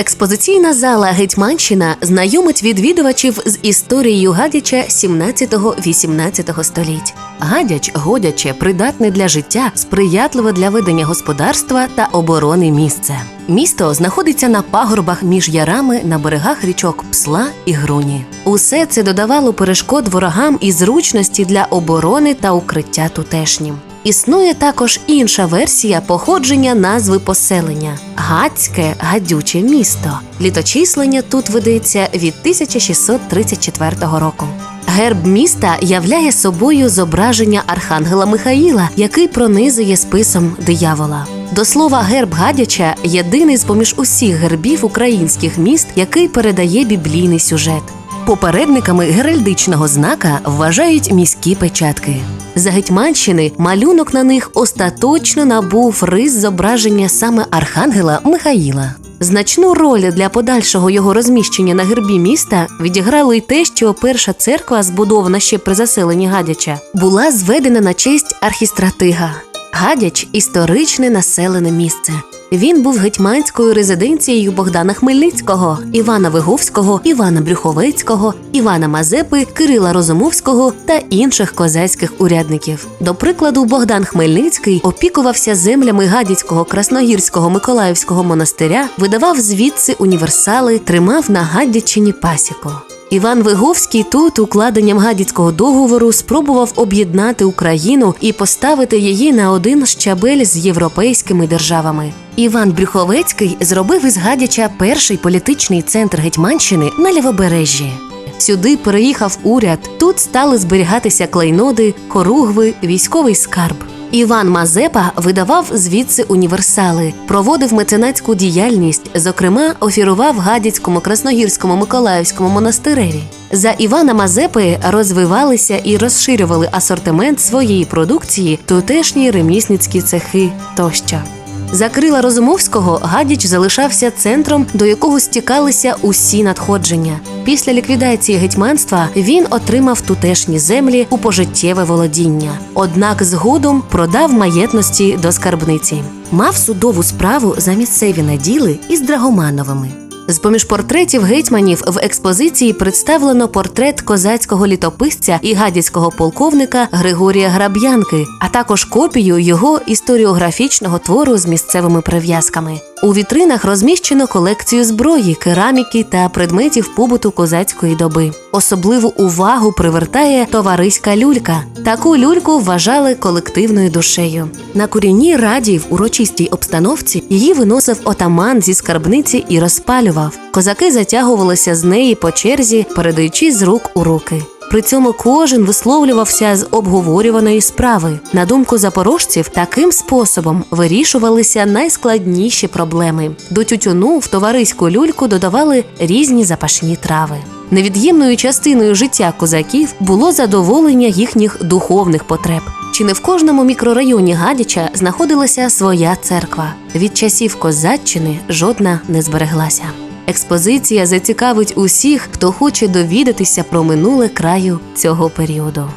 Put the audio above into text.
Експозиційна зала Гетьманщина знайомить відвідувачів з історією Гадяча 17-18 століть. Гадяч годяче, придатне для життя, сприятливе для ведення господарства та оборони місце. Місто знаходиться на пагорбах між ярами на берегах річок Псла і Груні. Усе це додавало перешкод ворогам і зручності для оборони та укриття тутешнім. Існує також інша версія походження назви поселення Гацьке гадюче місто. Літочислення тут ведеться від 1634 року. Герб міста являє собою зображення архангела Михаїла, який пронизує списом диявола. До слова, герб Гадяча єдиний з поміж усіх гербів українських міст, який передає біблійний сюжет. Попередниками геральдичного знака вважають міські печатки. За Гетьманщини малюнок на них остаточно набув рис зображення саме архангела Михаїла. Значну роль для подальшого його розміщення на гербі міста відіграло й те, що перша церква, збудована ще при заселенні Гадяча, була зведена на честь архістратига. Гадяч історичне населене місце. Він був гетьманською резиденцією Богдана Хмельницького, Івана Виговського, Івана Брюховецького, Івана Мазепи, Кирила Розумовського та інших козацьких урядників. До прикладу, Богдан Хмельницький опікувався землями Гадяцького, Красногірського, Миколаївського монастиря, видавав звідси універсали, тримав на Гадячині пасіку. Іван Виговський тут укладенням гадяцького договору спробував об'єднати Україну і поставити її на один щабель з європейськими державами. Іван Брюховецький зробив із Гадяча перший політичний центр Гетьманщини на лівобережжі. Сюди переїхав уряд. Тут стали зберігатися клейноди, хоругви, військовий скарб. Іван Мазепа видавав звідси універсали, проводив меценатську діяльність, зокрема, офірував Гадяцькому, Красногірському, Миколаївському монастиреві. За Івана Мазепи розвивалися і розширювали асортимент своєї продукції, тутешні ремісницькі цехи тощо. За крила Розумовського Гадяч залишався центром, до якого стікалися усі надходження. Після ліквідації гетьманства він отримав тутешні землі у пожиттєве володіння. Однак згодом продав маєтності до скарбниці. Мав судову справу за місцеві наділи із Драгомановими. З поміж портретів гетьманів в експозиції представлено портрет козацького літописця і гадяцького полковника Григорія Граб'янки, а також копію його історіографічного твору з місцевими прив'язками. У вітринах розміщено колекцію зброї, кераміки та предметів побуту козацької доби. Особливу увагу привертає товариська люлька. Таку люльку вважали колективною душею. На курінній раді в урочистій обстановці її виносив отаман зі скарбниці і розпалював. Козаки затягувалися з неї по черзі, передаючи з рук у руки. При цьому кожен висловлювався з обговорюваної справи. На думку запорожців, таким способом вирішувалися найскладніші проблеми. До тютюну в товариську люльку додавали різні запашні трави. Невід'ємною частиною життя козаків було задоволення їхніх духовних потреб. Чи не в кожному мікрорайоні Гадяча знаходилася своя церква? Від часів козаччини жодна не збереглася. Експозиція зацікавить усіх, хто хоче довідатися про минуле краю цього періоду.